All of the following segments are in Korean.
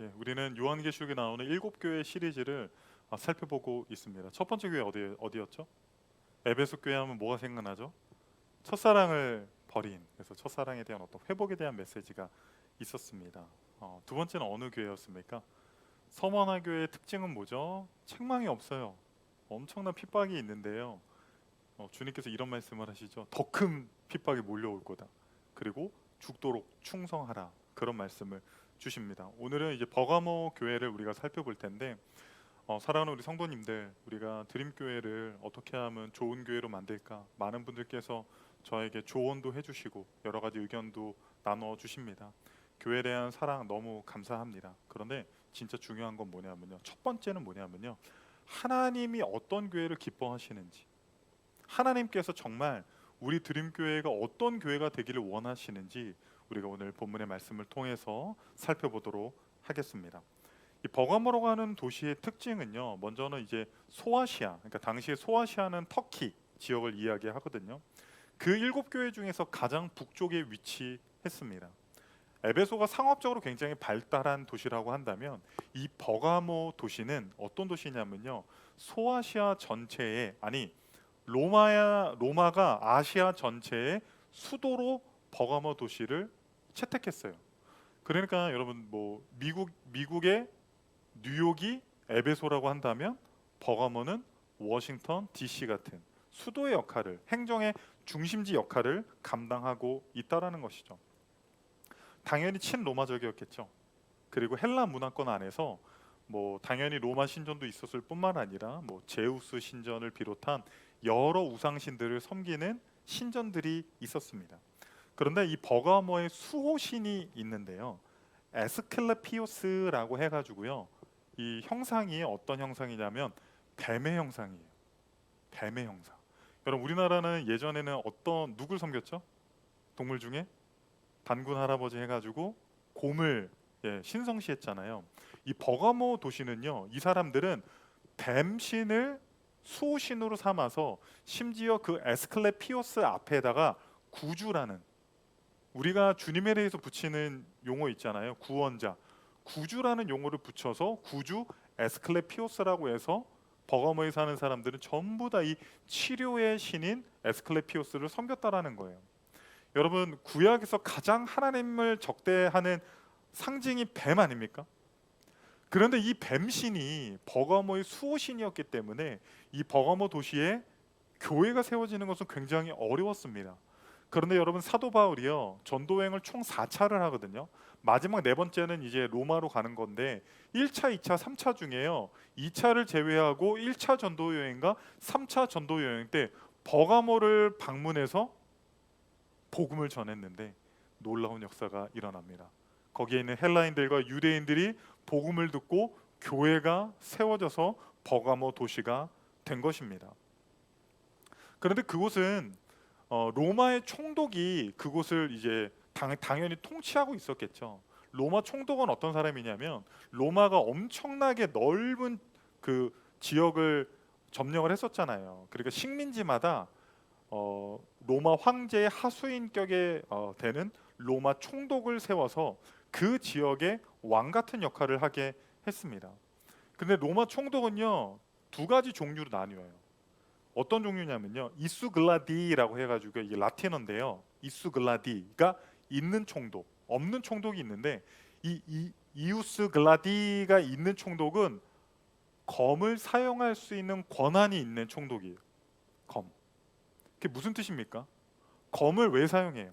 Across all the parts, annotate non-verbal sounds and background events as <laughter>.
예, 우리는 요한계시록에 나오는 일곱 교회 시리즈를 아, 살펴보고 있습니다. 첫 번째 교회 어디 어디였죠? 에베소 교회 하면 뭐가 생각나죠? 첫사랑을 버린 그래서 첫사랑에 대한 어떤 회복에 대한 메시지가 있었습니다. 어, 두 번째는 어느 교회였습니까? 서머나 교회의 특징은 뭐죠? 책망이 없어요. 엄청난 핍박이 있는데요. 어, 주님께서 이런 말씀을 하시죠. 더 큰 핍박이 몰려올 거다. 그리고 죽도록 충성하라. 그런 말씀을 주십니다. 오늘은 이제 버가모 교회를 우리가 살펴볼 텐데 어, 사랑하는 우리 성도님들 우리가 드림 교회를 어떻게 하면 좋은 교회로 만들까 많은 분들께서 저에게 조언도 해주시고 여러 가지 의견도 나눠 주십니다. 교회에 대한 사랑 너무 감사합니다. 그런데 진짜 중요한 건 뭐냐면요. 첫 번째는 뭐냐면요. 하나님이 어떤 교회를 기뻐하시는지 하나님께서 정말 우리 드림 교회가 어떤 교회가 되기를 원하시는지 우리가 오늘 본문의 말씀을 통해서 살펴보도록 하겠습니다. 이 버가모로 가는 도시의 특징은요. 먼저는 이제 소아시아, 그러니까 당시에 소아시아는 터키 지역을 이야기하거든요. 그 일곱 교회 중에서 가장 북쪽에 위치했습니다. 에베소가 상업적으로 굉장히 발달한 도시라고 한다면 이 버가모 도시는 어떤 도시냐면요. 소아시아 전체에 아니 로마야 로마가 아시아 전체의 수도로 버가모 도시를 채택했어요. 그러니까 여러분 뭐 미국 미국의 뉴욕이 에베소라고 한다면 버가모는 워싱턴 D.C. 같은 수도의 역할을 행정의 중심지 역할을 감당하고 있다라는 것이죠. 당연히 친로마적이었겠죠. 그리고 헬라 문화권 안에서 뭐 당연히 로마 신전도 있었을 뿐만 아니라 뭐 제우스 신전을 비롯한 여러 우상신들을 섬기는 신전들이 있었습니다. 그런데 이 버가모의 수호신이 있는데요. 에스클레피오스라고 해가지고요. 이 형상이 어떤 형상이냐면 뱀의 형상이에요. 뱀의 형상. 여러분 우리나라는 예전에는 어떤 누굴 섬겼죠? 동물 중에 단군 할아버지 해가지고 곰을 예, 신성시했잖아요. 이 버가모 도시는요. 이 사람들은 뱀신을 수호신으로 삼아서 심지어 그 에스클레피오스 앞에다가 구주라는 우리가 주님에 대해서 붙이는 용어 있잖아요. 구원자. 구주라는 용어를 붙여서 구주 에스클레피오스라고 해서 버가모에 사는 사람들은 전부 다 이 치료의 신인 에스클레피오스를 섬겼다라는 거예요. 여러분 구약에서 가장 하나님을 적대하는 상징이 뱀 아닙니까? 그런데 이 뱀신이 버가모의 수호신이었기 때문에 이 버가모 도시에 교회가 세워지는 것은 굉장히 어려웠습니다. 그런데 여러분 사도 바울이요 전도행을 총 4차를 하거든요. 마지막 네 번째는 이제 로마로 가는 건데 1차, 2차, 3차 중에요. 2차를 제외하고 1차 전도 여행과 3차 전도 여행 때 버가모를 방문해서 복음을 전했는데 놀라운 역사가 일어납니다. 거기에 있는 헬라인들과 유대인들이 복음을 듣고 교회가 세워져서 버가모 도시가 된 것입니다. 그런데 그곳은 어, 로마의 총독이 그곳을 이제 당, 당연히 통치하고 있었겠죠. 로마 총독은 어떤 사람이냐면 로마가 엄청나게 넓은 그 지역을 점령을 했었잖아요. 그러니까 식민지마다 어, 로마 황제의 하수인격에 어, 되는 로마 총독을 세워서 그 지역의 왕 같은 역할을 하게 했습니다. 근데 로마 총독은요 두 가지 종류로 나뉘어요. 어떤 종류냐면요 이수글라디라고 해가지고 이게 라틴어인데요. 이수글라디가 있는 총독, 없는 총독이 있는데 이, 이 이우스 글라디가 있는 총독은 검을 사용할 수 있는 권한이 있는 총독이에요. 검. 그게 무슨 뜻입니까? 검을 왜 사용해요?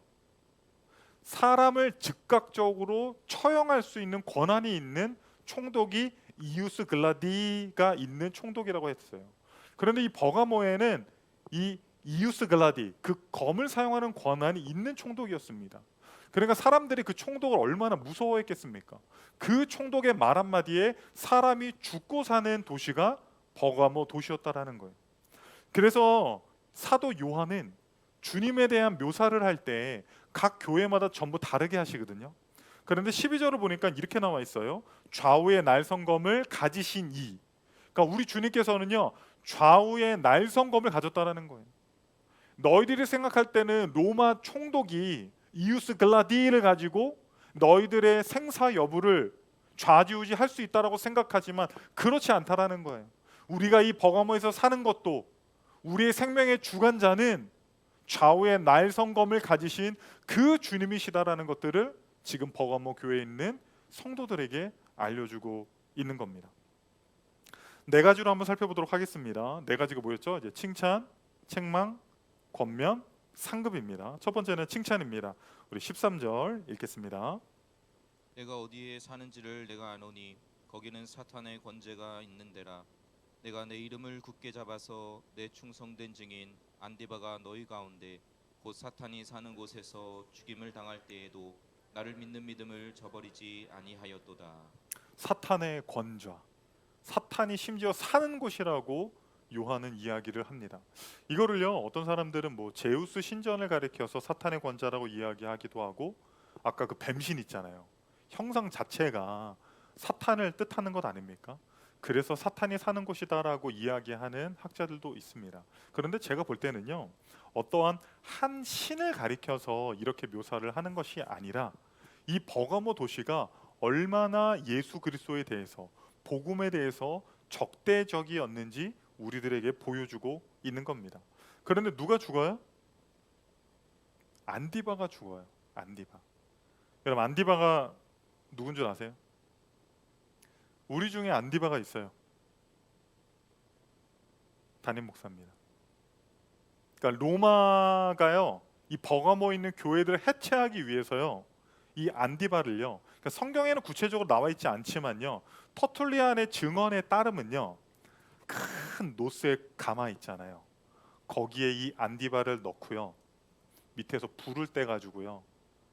사람을 즉각적으로 처형할 수 있는 권한이 있는 총독이 이우스 글라디가 있는 총독이라고 했어요. 그런데 이 버가모에는 이 이우스 글라디 그 검을 사용하는 권한이 있는 총독이었습니다. 그러니까 사람들이 그 총독을 얼마나 무서워했겠습니까? 그 총독의 말 한마디에 사람이 죽고 사는 도시가 버가모 도시였다라는 거예요. 그래서 사도 요한은 주님에 대한 묘사를 할 때 각 교회마다 전부 다르게 하시거든요. 그런데 12절을 보니까 이렇게 나와 있어요. 좌우의 날성검을 가지신 이. 그러니까 우리 주님께서는요. 좌우의 날성검을 가졌다라는 거예요. 너희들이 생각할 때는 로마 총독이 이우스 글라디를 가지고 너희들의 생사 여부를 좌지우지 할 수 있다라고 생각하지만 그렇지 않다라는 거예요. 우리가 이 버가모에서 사는 것도 우리의 생명의 주관자는 좌우의 날성검을 가지신 그 주님이시다라는 것들을 지금 버가모 교회에 있는 성도들에게 알려주고 있는 겁니다. 네 가지로 한번 살펴보도록 하겠습니다. 네 가지가 뭐였죠? 이제 칭찬, 책망, 권면, 상급입니다. 첫 번째는 칭찬입니다. 우리 13절 읽겠습니다. 내가 어디에 사는지를 내가 아노니 거기는 사탄의 권세가 있는데라 내가 내 이름을 굳게 잡아서 내 충성된 증인 안디바가 너희 가운데 곧 사탄이 사는 곳에서 죽임을 당할 때에도 나를 믿는 믿음을 저버리지 아니하였도다 사탄의 권좌. 사탄이 심지어 사는 곳이라고 요한은 이야기를 합니다. 이거를요 어떤 사람들은 뭐 제우스 신전을 가리켜서 사탄의 권자라고 이야기하기도 하고 아까 그 뱀신 있잖아요. 형상 자체가 사탄을 뜻하는 것 아닙니까? 그래서 사탄이 사는 곳이다라고 이야기하는 학자들도 있습니다. 그런데 제가 볼 때는요 어떠한 한 신을 가리켜서 이렇게 묘사를 하는 것이 아니라 이 버가모 도시가 얼마나 예수 그리스도에 대해서 복음에 대해서 적대적이었는지 우리들에게 보여주고 있는 겁니다. 그런데 누가 죽어요? 안디바가 죽어요. 안디바. 여러분 안디바가 누군 줄 아세요? 우리 중에 안디바가 있어요. 담임 목사입니다. 그러니까 로마가요 이 버가모 있는 교회들을 해체하기 위해서요 이 안디바를요 그러니까 성경에는 구체적으로 나와 있지 않지만요 터툴리안의 증언에 따르면요 큰 노스에 가마 있잖아요 거기에 이 안디바를 넣고요 밑에서 불을 떼 가지고요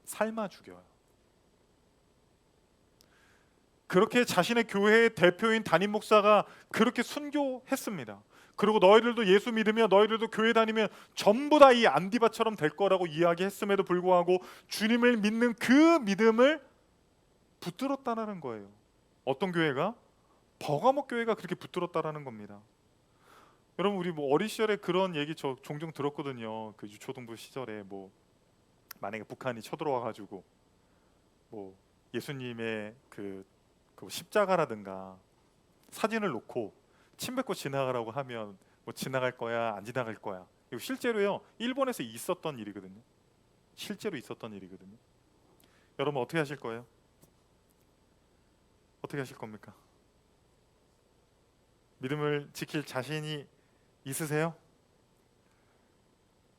삶아 죽여요 그렇게 자신의 교회의 대표인 담임 목사가 그렇게 순교했습니다. 그리고 너희들도 예수 믿으며 너희들도 교회 다니면 전부 다 이 안디바처럼 될 거라고 이야기했음에도 불구하고 주님을 믿는 그 믿음을 붙들었다라는 거예요. 어떤 교회가? 버가모 교회가 그렇게 붙들었다라는 겁니다. 여러분 우리 뭐 어린 시절에 그런 얘기 저 종종 들었거든요. 그 유초등부 시절에 뭐 만약에 북한이 쳐들어와 가지고 뭐 예수님의 그, 그 십자가라든가 사진을 놓고 침 뱉고 지나가라고 하면 뭐 지나갈 거야 안 지나갈 거야. 이거 실제로요 일본에서 있었던 일이거든요. 실제로 있었던 일이거든요. 여러분 어떻게 하실 거예요 어떻게 하실 겁니까 믿음을 지킬 자신이 있으세요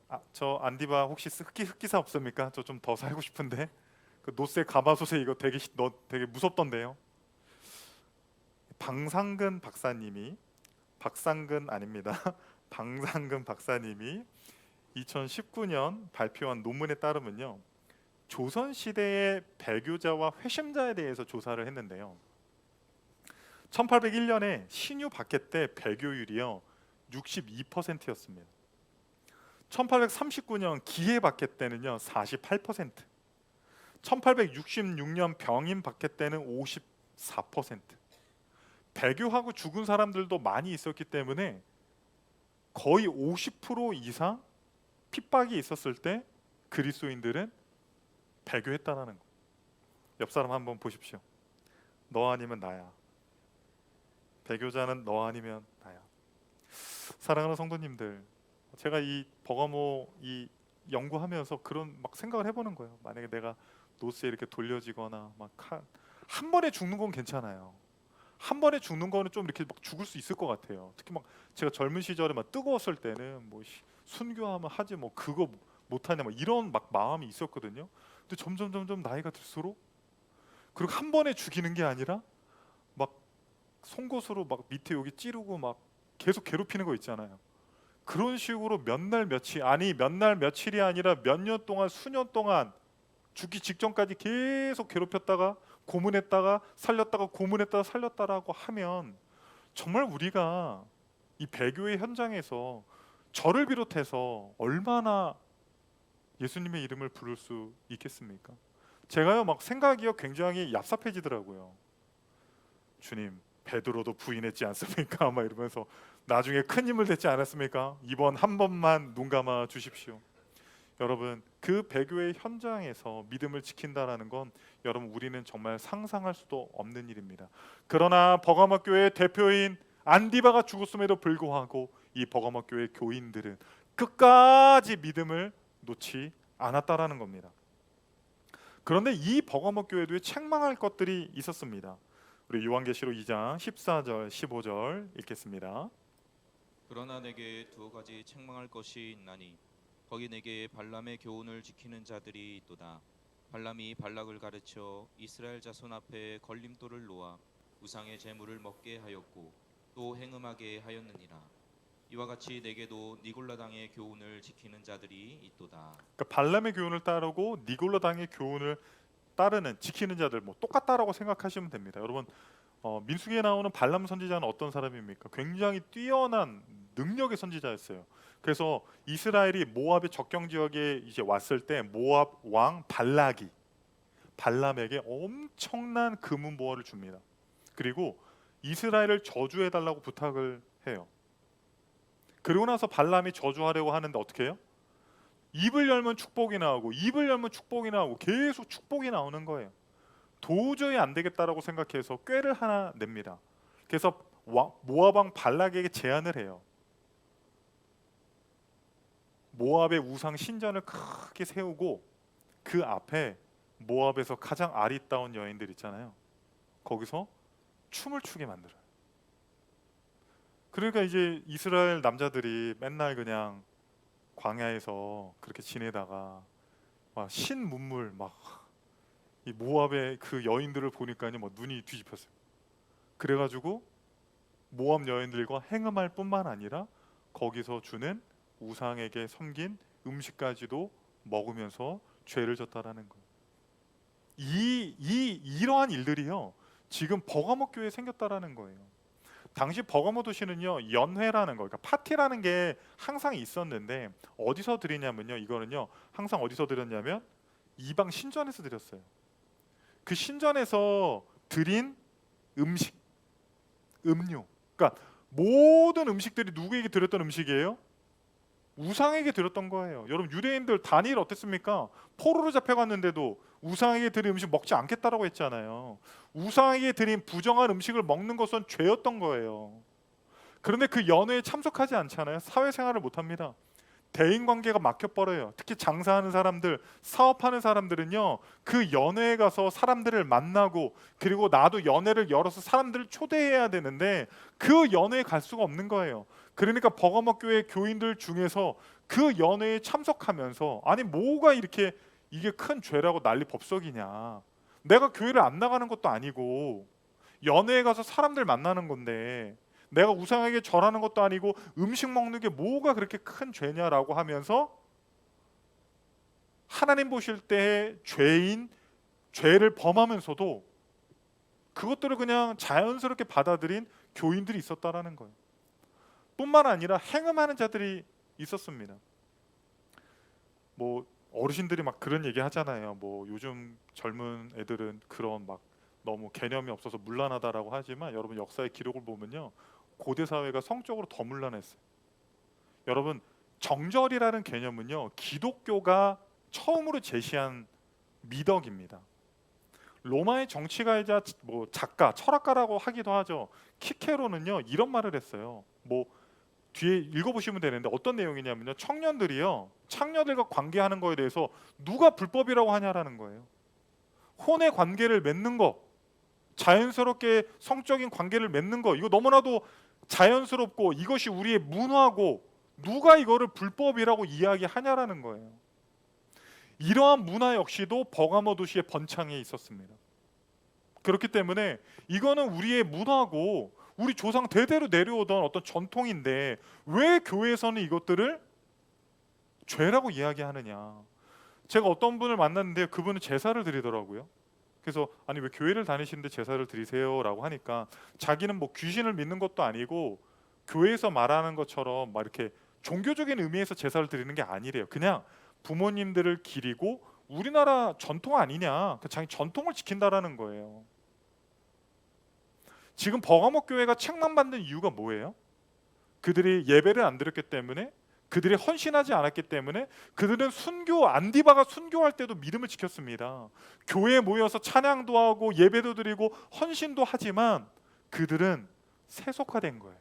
아, 저 안디바 혹시 쓰- 흑기 흑기사 없습니까 저 좀 더 살고 싶은데 그 노세 가마솥에 이거 되게 시- 너 되게 무섭던데요 방상근 박사님이 박상근 아닙니다. <laughs> 방상근 박사님이 2019년 발표한 논문에 따르면요. 조선 시대의 배교자와 회심자에 대해서 조사를 했는데요. 1801년에 신유 박해 때 배교율이요 62%였습니다. 1839년 기해 박해 때는요 48%, 1866년 병임 박해 때는 54%. 배교하고 죽은 사람들도 많이 있었기 때문에 거의 50% 이상 핍박이 있었을 때 그리스도인들은 배교했다라는 거. 옆 사람 한번 보십시오. 너 아니면 나야. 배교자는 너 아니면 나야. 사랑하는 성도님들, 제가 이 버가모 이 연구하면서 그런 막 생각을 해보는 거예요. 만약에 내가 노스에 이렇게 돌려지거나 막 한 번에 죽는 건 괜찮아요. 한 번에 죽는 거는 좀 이렇게 막 죽을 수 있을 것 같아요. 특히 막 제가 젊은 시절에 막 뜨거웠을 때는 뭐 씨, 순교하면 하지 뭐 그거 못하냐 막 이런 막 마음이 있었거든요. 근데 점점 점점 나이가 들수록 그리고 한 번에 죽이는 게 아니라 막 송곳으로 막 밑에 여기 찌르고 막 계속 괴롭히는 거 있잖아요. 그런 식으로 몇 날 며칠 아니 몇 날 며칠이 아니라 몇 년 동안 수년 동안 죽기 직전까지 계속 괴롭혔다가 고문했다가 살렸다가 고문했다가 살렸다라고 하면 정말 우리가 이 배교의 현장에서 저를 비롯해서 얼마나 예수님의 이름을 부를 수 있겠습니까? 제가요 막 생각이요 굉장히 얍삽해지더라고요. 주님 베드로도 부인했지 않습니까? <laughs> 막 이러면서 나중에 큰 힘을 댔지 않았습니까? 이번 한 번만 눈 감아 주십시오. 여러분 그 배교의 현장에서 믿음을 지킨다라는 건 여러분 우리는 정말 상상할 수도 없는 일입니다. 그러나 버가모 교회 대표인 안디바가 죽었음에도 불구하고 이 버가모 교회 교인들은 끝까지 믿음을 놓지 않았다라는 겁니다. 그런데 이 버가모 교회도 책망할 것들이 있었습니다. 우리 요한계시록 2장 14절 15절 읽겠습니다. 그러나 내게 두 가지 책망할 것이 있나니 거기 내게 발람의 교훈을 지키는 자들이 있도다. 발람이 발락을 가르쳐 이스라엘 자손 앞에 걸림돌을 놓아 우상의 제물을 먹게 하였고 또 행음하게 하였느니라. 이와 같이 내게도 니골라당의 교훈을 지키는 자들이 있도다. 그러니까 발람의 교훈을 따르고 니골라 당의 교훈을 따르는 지키는 자들 뭐 똑같다라고 생각하시면 됩니다. 여러분 어, 민수기에 나오는 발람 선지자는 어떤 사람입니까? 굉장히 뛰어난 능력의 선지자였어요. 그래서 이스라엘이 모압의 적경 지역에 이제 왔을 때 모압 왕 발락이 발람에게 엄청난 금은 보화를 줍니다. 그리고 이스라엘을 저주해 달라고 부탁을 해요. 그리고 나서 발람이 저주하려고 하는데 어떻게 해요? 입을 열면 축복이 나오고 입을 열면 축복이 나오고 계속 축복이 나오는 거예요. 도저히 안 되겠다라고 생각해서 꾀를 하나 냅니다. 그래서 와- 모압 왕 발락에게 제안을 해요. 모압의 우상 신전을 크게 세우고 그 앞에 모압에서 가장 아리따운 여인들 있잖아요. 거기서 춤을 추게 만들어요. 그러니까 이제 이스라엘 남자들이 맨날 그냥 광야에서 그렇게 지내다가 막 신문물 막 이 모압의 그 여인들을 보니까요 뭐 눈이 뒤집혔어요. 그래가지고 모압 여인들과 행음할 뿐만 아니라 거기서 주는 우상에게 섬긴 음식까지도 먹으면서 죄를 졌다라는 거예요. 이, 이 이러한 일들이요 지금 버가모 교회에 생겼다라는 거예요. 당시 버가모 도시는요 연회라는 거, 그러니까 파티라는 게 항상 있었는데 어디서 드리냐면요 이거는요 항상 어디서 드렸냐면 이방 신전에서 드렸어요. 그 신전에서 드린 음식, 음료, 그러니까 모든 음식들이 누구에게 드렸던 음식이에요? 우상에게 드렸던 거예요. 여러분 유대인들 단일 어땠습니까? 포로로 잡혀갔는데도 우상에게 드린 음식 먹지 않겠다라고 했잖아요. 우상에게 드린 부정한 음식을 먹는 것은 죄였던 거예요. 그런데 그 연회에 참석하지 않잖아요. 사회생활을 못 합니다. 대인 관계가 막혀 버려요. 특히 장사하는 사람들, 사업하는 사람들은요, 그 연회에 가서 사람들을 만나고, 그리고 나도 연회를 열어서 사람들을 초대해야 되는데, 그 연회에 갈 수가 없는 거예요. 그러니까 버거머 교회 교인들 중에서 그 연회에 참석하면서, 아니, 뭐가 이렇게 이게 큰 죄라고 난리 법석이냐. 내가 교회를 안 나가는 것도 아니고, 연회에 가서 사람들 만나는 건데, 내가 우상에게 절하는 것도 아니고 음식 먹는 게 뭐가 그렇게 큰 죄냐라고 하면서 하나님 보실 때 죄인 죄를 범하면서도 그것들을 그냥 자연스럽게 받아들인 교인들이 있었다라는 거예요. 뿐만 아니라 행음하는 자들이 있었습니다. 뭐 어르신들이 막 그런 얘기 하잖아요. 뭐 요즘 젊은 애들은 그런 막 너무 개념이 없어서 문란하다라고 하지만 여러분 역사의 기록을 보면요. 고대 사회가 성적으로 더 문란했어요. 여러분 정절이라는 개념은요 기독교가 처음으로 제시한 미덕입니다. 로마의 정치가이자 뭐 작가, 철학가라고 하기도 하죠. 키케로는요 이런 말을 했어요. 뭐 뒤에 읽어보시면 되는데 어떤 내용이냐면요 청년들이요 창녀들과 관계하는 거에 대해서 누가 불법이라고 하냐라는 거예요. 혼의 관계를 맺는 거, 자연스럽게 성적인 관계를 맺는 거 이거 너무나도 자연스럽고 이것이 우리의 문화고 누가 이거를 불법이라고 이야기하냐라는 거예요. 이러한 문화 역시도 버가모 도시의 번창에 있었습니다. 그렇기 때문에 이거는 우리의 문화고 우리 조상 대대로 내려오던 어떤 전통인데 왜 교회에서는 이것들을 죄라고 이야기하느냐? 제가 어떤 분을 만났는데 그분은 제사를 드리더라고요. 그래서 아니 왜 교회를 다니시는데 제사를 드리세요라고 하니까 자기는 뭐 귀신을 믿는 것도 아니고 교회에서 말하는 것처럼 막 이렇게 종교적인 의미에서 제사를 드리는 게 아니래요. 그냥 부모님들을 기리고 우리나라 전통 아니냐? 그 자기 전통을 지킨다라는 거예요. 지금 버가모 교회가 책망받는 이유가 뭐예요? 그들이 예배를 안 드렸기 때문에 그들이 헌신하지 않았기 때문에 그들은 순교 안디바가 순교할 때도 믿음을 지켰습니다. 교회에 모여서 찬양도 하고 예배도 드리고 헌신도 하지만 그들은 세속화된 거예요.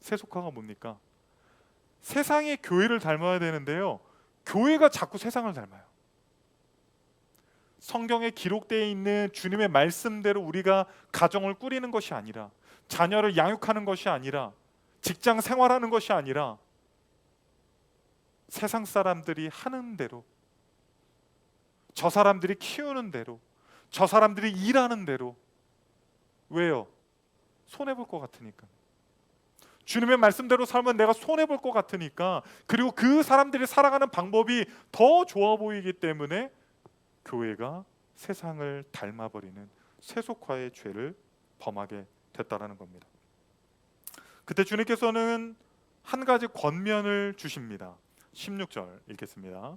세속화가 뭡니까? 세상이 교회를 닮아야 되는데요. 교회가 자꾸 세상을 닮아요. 성경에 기록되어 있는 주님의 말씀대로 우리가 가정을 꾸리는 것이 아니라 자녀를 양육하는 것이 아니라 직장 생활하는 것이 아니라 세상 사람들이 하는 대로 저 사람들이 키우는 대로 저 사람들이 일하는 대로 왜요? 손해 볼 것 같으니까. 주님의 말씀대로 살면 내가 손해 볼 것 같으니까 그리고 그 사람들이 살아가는 방법이 더 좋아 보이기 때문에 교회가 세상을 닮아버리는 세속화의 죄를 범하게 됐다라는 겁니다. 그때 주님께서는 한 가지 권면을 주십니다. 16절 읽겠습니다.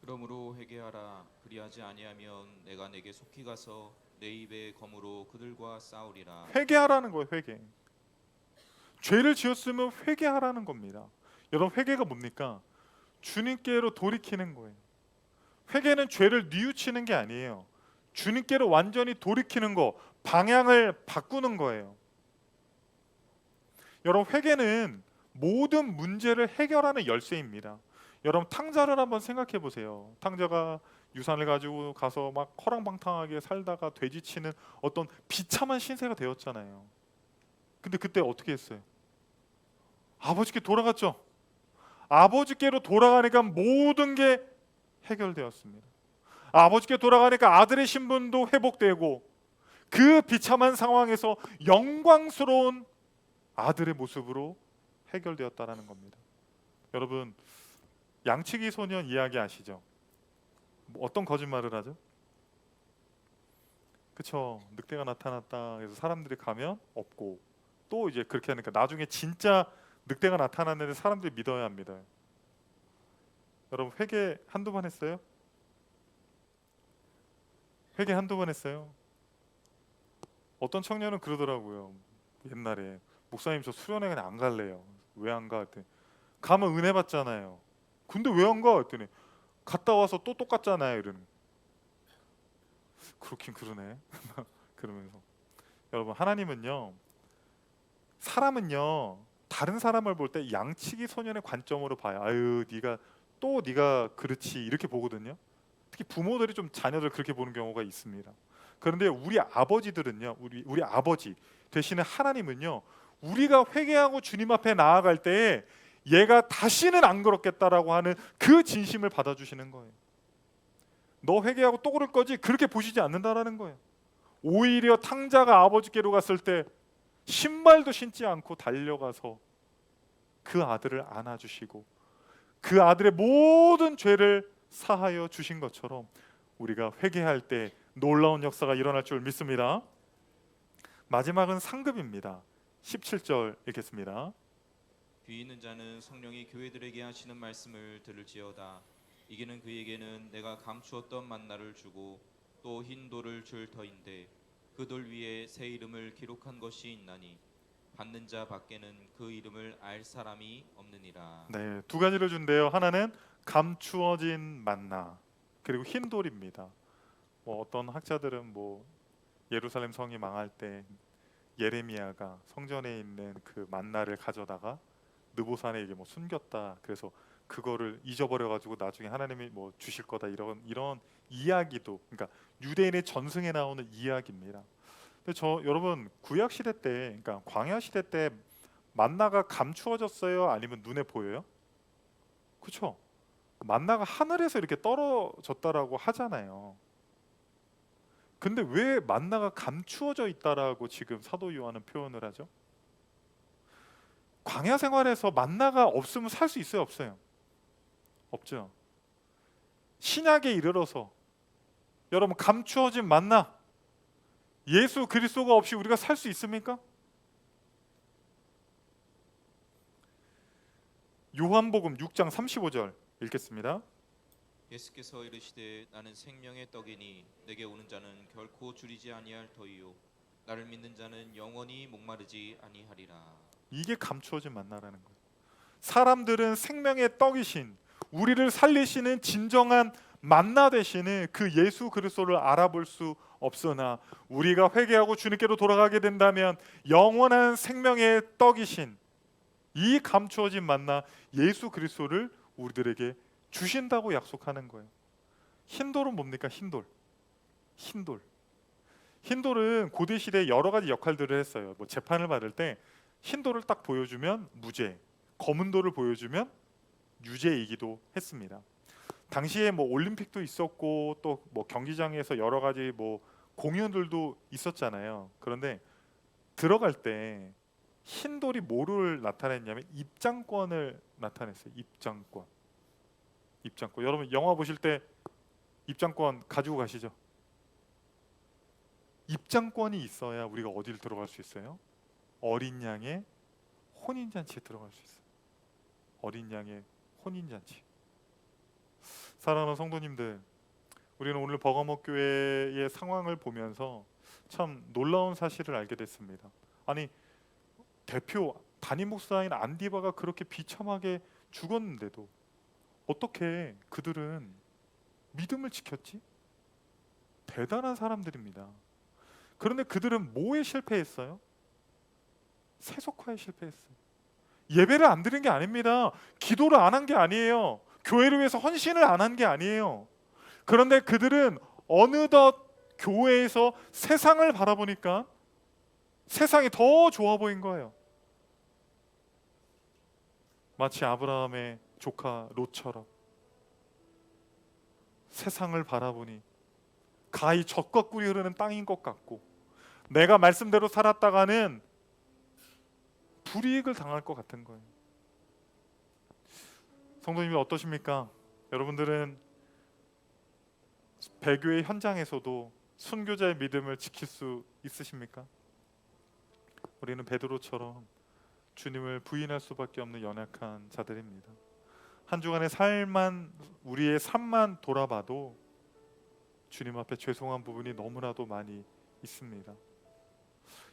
그러므로 회개하라 그리하지 아니하면 내가 내게 속히 가서 내 입의 검으로 그들과 싸우리라 회개하라는 거예요, 회개. 죄를 지었으면 회개하라는 겁니다. 여러분 회개가 뭡니까? 주님께로 돌이키는 거예요. 회개는 죄를 뉘우치는 게 아니에요. 주님께로 완전히 돌이키는 거, 방향을 바꾸는 거예요. 여러분 회개는 모든 문제를 해결하는 열쇠입니다. 여러분 탕자를 한번 생각해 보세요. 탕자가 유산을 가지고 가서 막 허랑방탕하게 살다가 돼지치는 어떤 비참한 신세가 되었잖아요. 근데 그때 어떻게 했어요? 아버지께 돌아갔죠. 아버지께로 돌아가니까 모든 게 해결되었습니다. 아버지께 돌아가니까 아들의 신분도 회복되고 그 비참한 상황에서 영광스러운 아들의 모습으로 해결되었다라는 겁니다. 여러분 양치기 소년 이야기 아시죠? 뭐 어떤 거짓말을 하죠? 그쵸 늑대가 나타났다 그래서 사람들이 가면 없고 또 이제 그렇게 하니까 나중에 진짜 늑대가 나타났는데 사람들이 믿어야 합니다. 여러분 회개 한두 번 했어요? 회개 한두 번 했어요? 어떤 청년은 그러더라고요. 옛날에 목사님 저 수련회 그냥 안 갈래요. 왜 안 가? 했더니 가면 은혜 받잖아요. 근데 왜 안 가? 했더니 갔다 와서 또 똑같잖아요. 이러는. 그렇긴 그러네. <laughs> 그러면서 여러분 하나님은요 사람은요 다른 사람을 볼 때 양치기 소년의 관점으로 봐요. 아유 네가 또 네가 그렇지 이렇게 보거든요. 특히 부모들이 좀 자녀들 그렇게 보는 경우가 있습니다. 그런데 우리 아버지들은요, 우리 우리 아버지 대신에 하나님은요, 우리가 회개하고 주님 앞에 나아갈 때 얘가 다시는 안 그렇겠다라고 하는 그 진심을 받아주시는 거예요. 너 회개하고 또 그럴 거지 그렇게 보시지 않는다라는 거예요. 오히려 탕자가 아버지께로 갔을 때 신발도 신지 않고 달려가서 그 아들을 안아주시고 그 아들의 모든 죄를 사하여 주신 것처럼 우리가 회개할 때 놀라운 역사가 일어날 줄 믿습니다. 마지막은 상급입니다. 17절 읽겠습니다. 귀 있는 자는 성령이 교회들에게 하시는 말씀을 들을지어다 이기는 그에게는 내가 감추었던 만나를 주고 또 흰 돌을 줄 터인데 그 돌 위에 새 이름을 기록한 것이 있나니 받는 자 밖에는 그 이름을 알 사람이 없느니라 네, 두 가지를 준대요. 하나는 감추어진 만나 그리고 흰 돌입니다. 뭐 어떤 학자들은 뭐 예루살렘 성이 망할 때 예레미야가 성전에 있는 그 만나를 가져다가 느보산에게 뭐 숨겼다. 그래서 그거를 잊어버려 가지고 나중에 하나님이 뭐 주실 거다 이런 이런 이야기도 그러니까 유대인의 전승에 나오는 이야기입니다. 저 여러분 구약 시대 때 그러니까 광야 시대 때 만나가 감추어졌어요? 아니면 눈에 보여요? 그렇죠? 만나가 하늘에서 이렇게 떨어졌다라고 하잖아요. 근데 왜 만나가 감추어져 있다라고 지금 사도 요한은 표현을 하죠? 광야 생활에서 만나가 없으면 살 수 있어요, 없어요? 없죠. 신약에 이르러서 여러분 감추어진 만나 예수 그리스도가 없이 우리가 살 수 있습니까? 요한복음 6장 35절 읽겠습니다. 예수께서 이르시되 나는 생명의 떡이니 내게 오는 자는 결코 줄이지 아니할 터이요 나를 믿는 자는 영원히 목마르지 아니하리라 이게 감추어진 만나라는 거예요. 사람들은 생명의 떡이신 우리를 살리시는 진정한 만나 되시는 그 예수 그리스도를 알아볼 수 없으나 우리가 회개하고 주님께로 돌아가게 된다면 영원한 생명의 떡이신 이 감추어진 만나 예수 그리스도를 우리들에게 주신다고 약속하는 거예요. 흰돌은 뭡니까? 흰돌. 흰돌. 흰돌은 고대 시대 여러 가지 역할들을 했어요. 뭐 재판을 받을 때 흰돌을 딱 보여주면 무죄, 검은 돌을 보여주면 유죄이기도 했습니다. 당시에 뭐 올림픽도 있었고 또 뭐 경기장에서 여러 가지 뭐 공연들도 있었잖아요. 그런데 들어갈 때 흰 돌이 뭐를 나타냈냐면 입장권을 나타냈어요. 입장권. 입장권. 여러분 영화 보실 때 입장권 가지고 가시죠. 입장권이 있어야 우리가 어디를 들어갈 수 있어요? 어린 양의 혼인 잔치에 들어갈 수 있어요. 어린 양의 혼인 잔치. 사랑하는 성도님들, 우리는 오늘 버거목 교회의 상황을 보면서 참 놀라운 사실을 알게 됐습니다. 아니 대표 담임 목사인 안디바가 그렇게 비참하게 죽었는데도 어떻게 그들은 믿음을 지켰지? 대단한 사람들입니다. 그런데 그들은 뭐에 실패했어요? 세속화에 실패했어요. 예배를 안 드린 게 아닙니다. 기도를 안 한 게 아니에요. 교회를 위해서 헌신을 안 한 게 아니에요. 그런데 그들은 어느덧 교회에서 세상을 바라보니까 세상이 더 좋아 보인 거예요. 마치 아브라함의 조카 롯처럼 세상을 바라보니 가히 젖과 꿀이 흐르는 땅인 것 같고 내가 말씀대로 살았다가는 불이익을 당할 것 같은 거예요. 성도님이 어떠십니까? 여러분들은 배교의 현장에서도 순교자의 믿음을 지킬 수 있으십니까? 우리는 베드로처럼 주님을 부인할 수밖에 없는 연약한 자들입니다. 한 주간의 삶만 우리의 삶만 돌아봐도 주님 앞에 죄송한 부분이 너무나도 많이 있습니다.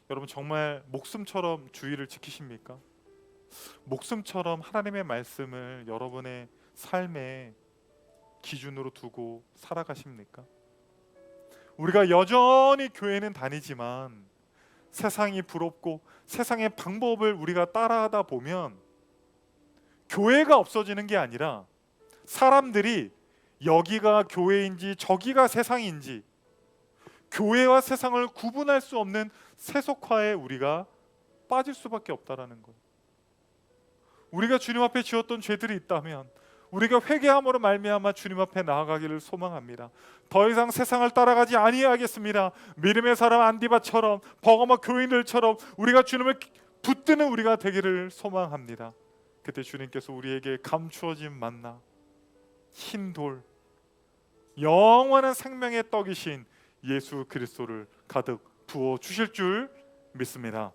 여러분 정말 목숨처럼 주의를 지키십니까? 목숨처럼 하나님의 말씀을 여러분의 삶의 기준으로 두고 살아가십니까? 우리가 여전히 교회는 다니지만 세상이 부럽고 세상의 방법을 우리가 따라하다 보면 교회가 없어지는 게 아니라 사람들이 여기가 교회인지 저기가 세상인지 교회와 세상을 구분할 수 없는 세속화에 우리가 빠질 수밖에 없다라는 거예요. 우리가 주님 앞에 지었던 죄들이 있다면 우리가 회개함으로 말미암아 주님 앞에 나아가기를 소망합니다. 더 이상 세상을 따라가지 아니하겠습니다. 믿음의 사람 안디바처럼 버거마 교인들처럼 우리가 주님을 붙드는 우리가 되기를 소망합니다. 그때 주님께서 우리에게 감추어진 만나 흰 돌 영원한 생명의 떡이신 예수 그리스도를 가득 부어 주실 줄 믿습니다.